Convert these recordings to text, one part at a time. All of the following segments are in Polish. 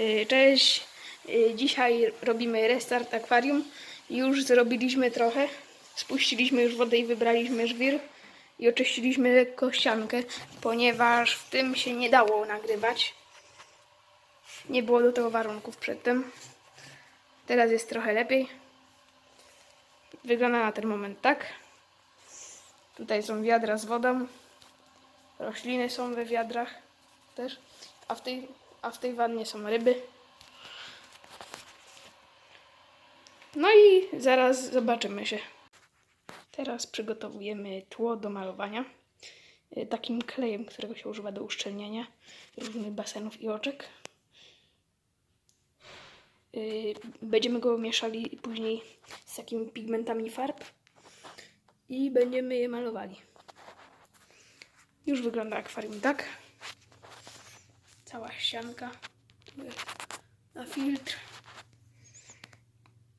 Y, Cześć, Y, dzisiaj robimy restart akwarium. Już zrobiliśmy trochę. Spuściliśmy już wodę i wybraliśmy żwir. I oczyściliśmy lekko ściankę, ponieważ w tym się nie dało nagrywać. Nie było do tego warunków przedtem. Teraz jest trochę lepiej. Wygląda na ten moment tak. Tutaj są wiadra z wodą. Rośliny są we wiadrach też. A w tej, a w tej wannie są ryby. No i zaraz zobaczymy się. Teraz przygotowujemy tło do malowania. y, Takim klejem, którego się używa do uszczelniania różnych basenów i oczek. Y, Będziemy go mieszali później z takimi pigmentami farb i będziemy je malowali. Już wygląda akwarium tak. Cała ścianka. Na filtr.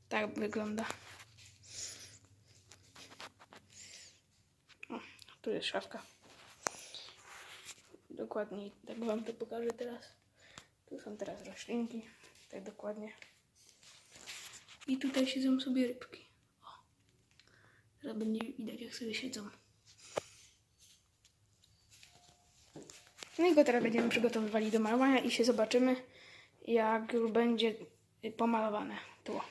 Tak wygląda. O, tu jest szafka. Dokładniej tak wam to pokażę teraz. Tu są teraz roślinki. Tak dokładnie. I tutaj siedzą sobie rybki. O. Teraz będzie widać jak sobie siedzą. No i go teraz będziemy przygotowywali do malowania i się zobaczymy, jak już będzie pomalowane tło.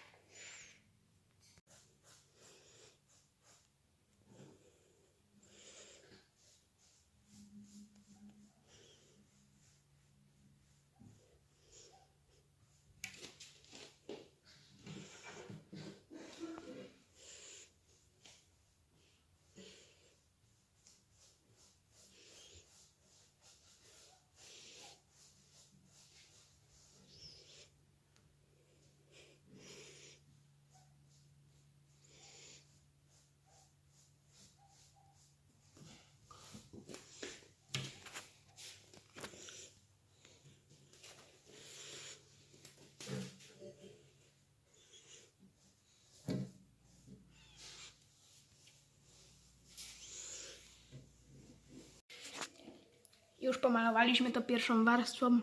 Już pomalowaliśmy to pierwszą warstwą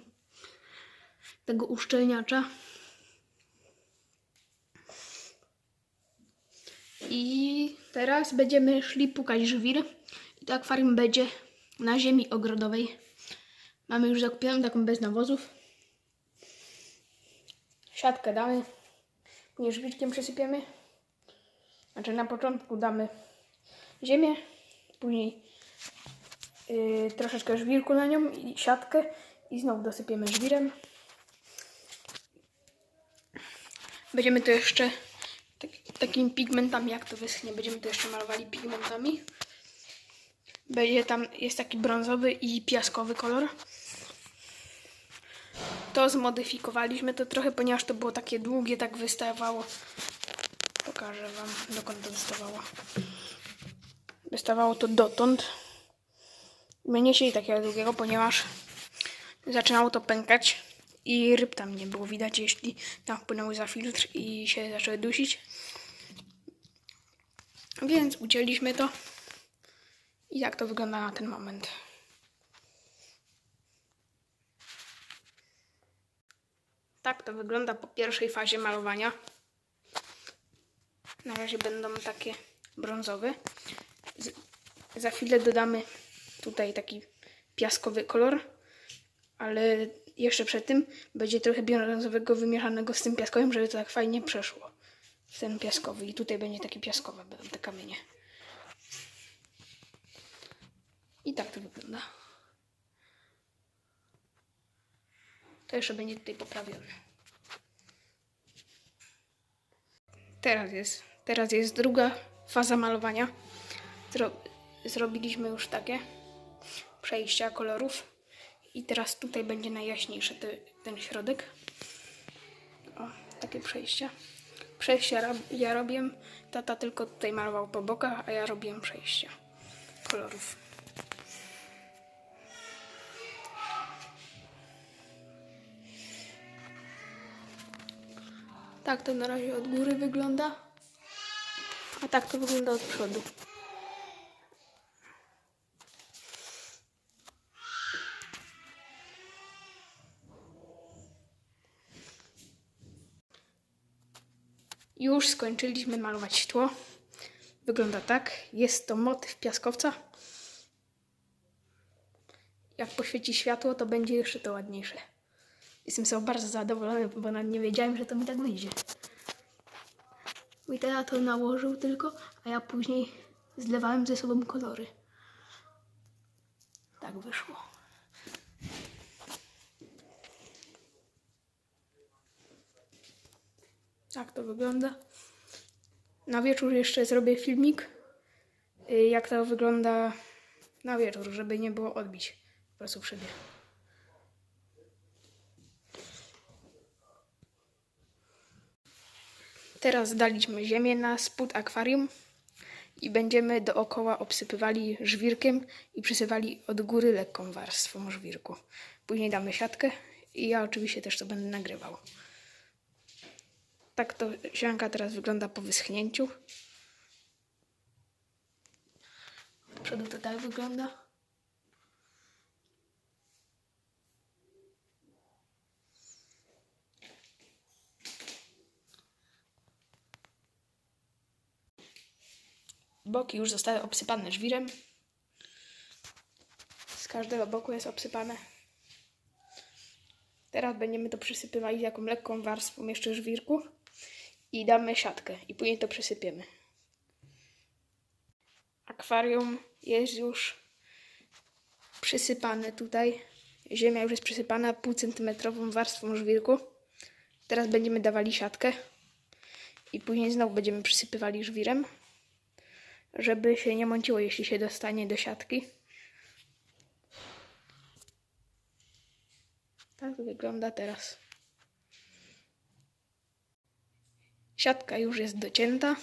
tego uszczelniacza. I teraz będziemy szli pukać żwir. I to akwarium będzie na ziemi ogrodowej. Mamy już zakupioną taką bez nawozów. Siatkę damy. Później żwirkiem przesypiemy. Znaczy na początku damy ziemię. Później yy, troszeczkę żwirku na nią i siatkę i znowu dosypiemy żwirem. Będziemy to jeszcze tak, takimi pigmentami, jak to wyschnie, będziemy to jeszcze malowali pigmentami. Będzie tam, jest taki brązowy i piaskowy kolor. To zmodyfikowaliśmy to trochę, ponieważ to było takie długie, tak wystawało. Pokażę Wam, dokąd to wystawało. Wystawało to dotąd. My nie chcieli takiego długiego, ponieważ zaczynało to pękać i ryb tam nie było widać, jeśli tam wpłynęły za filtr i się zaczęły dusić. Więc ucięliśmy to. I tak to wygląda na ten moment. Tak to wygląda po pierwszej fazie malowania. Na razie będą takie brązowe. Z, za chwilę dodamy tutaj taki piaskowy kolor, ale jeszcze przed tym będzie trochę brązowego wymieszanego z tym piaskowym, żeby to tak fajnie przeszło ten piaskowy. I tutaj będzie taki piaskowy, będą te kamienie. I tak to wygląda. To jeszcze będzie tutaj poprawione. Teraz jest, teraz jest druga faza malowania. Zro, zrobiliśmy już takie przejścia kolorów. I teraz tutaj będzie najjaśniejszy te, ten środek. O, takie przejścia. Przejścia rob, ja robię. Tata tylko tutaj malował po bokach, a ja robiłem przejścia kolorów. Tak to na razie od góry wygląda. A tak to wygląda od przodu. Już skończyliśmy malować tło. Wygląda tak. Jest to motyw piaskowca. Jak poświeci światło, to będzie jeszcze to ładniejsze. Jestem sobie bardzo zadowolony, bo nawet nie wiedziałem, że to mi tak wyjdzie. Mój tata to nałożył tylko, a ja później zlewałem ze sobą kolory. Tak wyszło. Tak to wygląda. Na wieczór jeszcze zrobię filmik, y, jak to wygląda na wieczór, żeby nie było odbić po prostu w szybie. Teraz daliśmy ziemię na spód akwarium i będziemy dookoła obsypywali żwirkiem i przysypali od góry lekką warstwą żwirku. Później damy siatkę i ja oczywiście też to będę nagrywał. Tak to sianka teraz wygląda po wyschnięciu. Do przodu to tak wygląda. Boki już zostały obsypane żwirem. Z każdego boku jest obsypane. Teraz będziemy to przysypywali taką lekką warstwą jeszcze żwirku i damy siatkę i później to przysypiemy. Akwarium jest już przysypane tutaj. Ziemia już jest przysypana pół centymetrową warstwą żwirku. Teraz będziemy dawali siatkę i później znowu będziemy przysypywali żwirem, żeby się nie mąciło, jeśli się dostanie do siatki. Tak wygląda teraz. Siatka już jest docięta.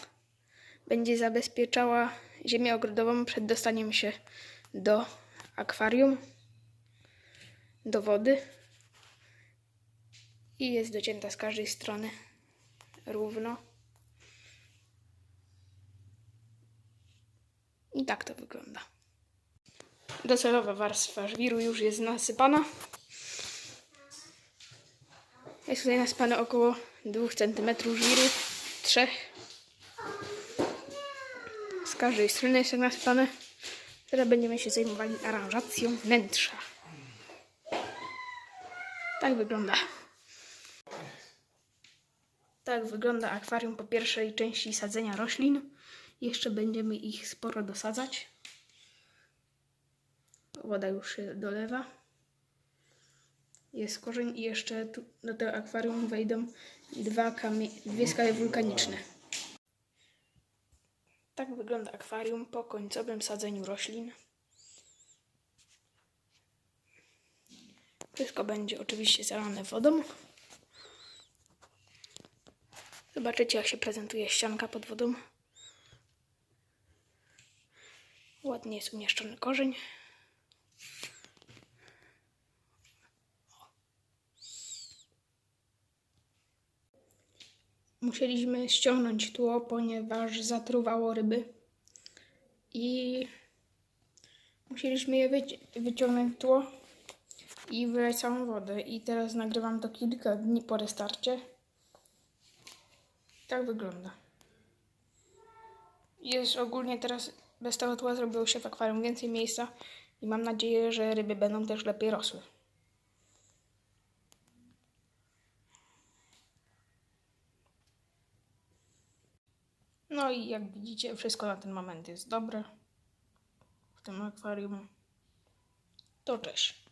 Będzie zabezpieczała ziemię ogrodową przed dostaniem się do akwarium, do wody. I jest docięta z każdej strony równo. I tak to wygląda. Docelowa warstwa żwiru już jest nasypana. Jest tutaj nasypane około 2 cm żwiru, 3 Z każdej strony jest nasypane. Teraz będziemy się zajmowali aranżacją wnętrza. Tak wygląda. Tak wygląda akwarium po pierwszej części sadzenia roślin. Jeszcze będziemy ich sporo dosadzać. Woda już się dolewa jest korzeń i jeszcze tu, do tego akwarium wejdą dwa kamie- dwie skały wulkaniczne. Tak wygląda akwarium po końcowym sadzeniu roślin. Wszystko będzie oczywiście zalane wodą. Zobaczycie, jak się prezentuje ścianka pod wodą. Ładnie jest umieszczony korzeń. Musieliśmy ściągnąć tło, ponieważ zatruwało ryby. I musieliśmy je wyci- wyciągnąć tło i wylać całą wodę. I teraz nagrywam to kilka dni po restarcie. Tak wygląda. Jest ogólnie teraz bez tego tła zrobiło się w akwarium więcej miejsca i mam nadzieję, że ryby będą też lepiej rosły. No i jak widzicie, wszystko na ten moment jest dobre w tym akwarium. To cześć.